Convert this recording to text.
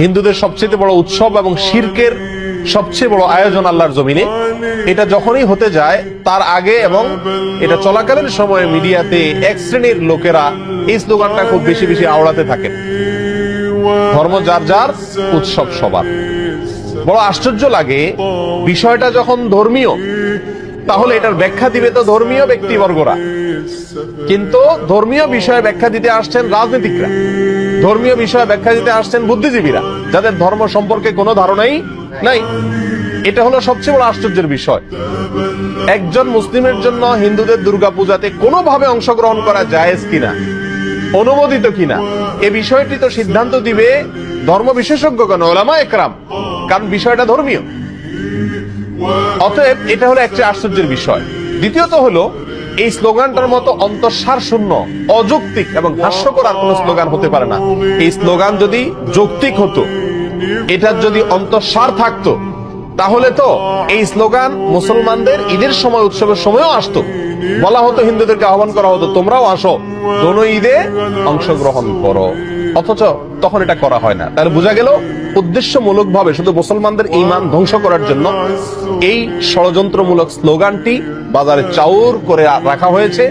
হিন্দুদের সবচেয়ে বড় উৎসব এবং শির্কের সবচেয়ে বড় আয়োজন আল্লাহর জমিনে, এটা যখনই হতে যায়, তার আগে এবং এটা চলাকালীন সময়ে মিডিয়াতে এক শ্রেণির লোকেরা এই স্লোগানটা খুব বেশি বেশি আওড়াতে থাকেন। ধর্ম যার যার, উৎসব সবার। বড় আশ্চর্য লাগে, বিষয়টা যখন ধর্মীয়, তাহলে এটার ব্যাখ্যা দিবে তো ধর্মীয় ব্যক্তিবর্গরা। কিন্তু ধর্মীয় বিষয়ে ব্যাখ্যা দিতে আসছেন রাজনীতিকরা। ধর্মীয় বিষয়ে ব্যাখ্যা দিতে আসছেন বুদ্ধিজীবীরা, যাদের ধর্ম সম্পর্কে কোনো ধারণাই নাই। এটা হলো সবচেয়ে বড় আশ্চর্যের বিষয়। একজন মুসলিমের জন্য হিন্দুদের দুর্গাপূজাতে কোনোভাবে অংশগ্রহণ করা জায়েজ কিনা, অনুমোদিত কিনা, এ বিষয়টি তো সিদ্ধান্ত দিবে ধর্ম বিশেষজ্ঞ কেন ওলামা একরাম। কারণ বিষয়টা ধর্মীয়। অতএব এটা হলো একটা আশ্চর্যের বিষয়। দ্বিতীয়ত হলো, এই স্লোগানটার মতো অন্তঃসার শূন্য, অযৌক্তিক এবং হাস্যকর আর কোন স্লোগান হতে পারে না। এই স্লোগান যদি যৌক্তিক হতো এটার যদি অন্তঃসার থাকতো, তাহলে তো এই স্লোগান মুসলমানদের ঈদের সময়, উৎসবের সময়ও আসতো। বলা হতো, হিন্দুদেরকে আহ্বান করা হতো, তোমরাও আসো, দোনো ঈদে অংশগ্রহণ করো। অথচ তখন এটা করা হয় না। তাহলে বোঝা গেল উদ্দেশ্যমূলক ভাবে শুধু মুসলমানদের ইমান ধ্বংস করার জন্য এই ষড়যন্ত্রমূলক স্লোগানটি বাজারে চাউর করে রাখা হয়েছে।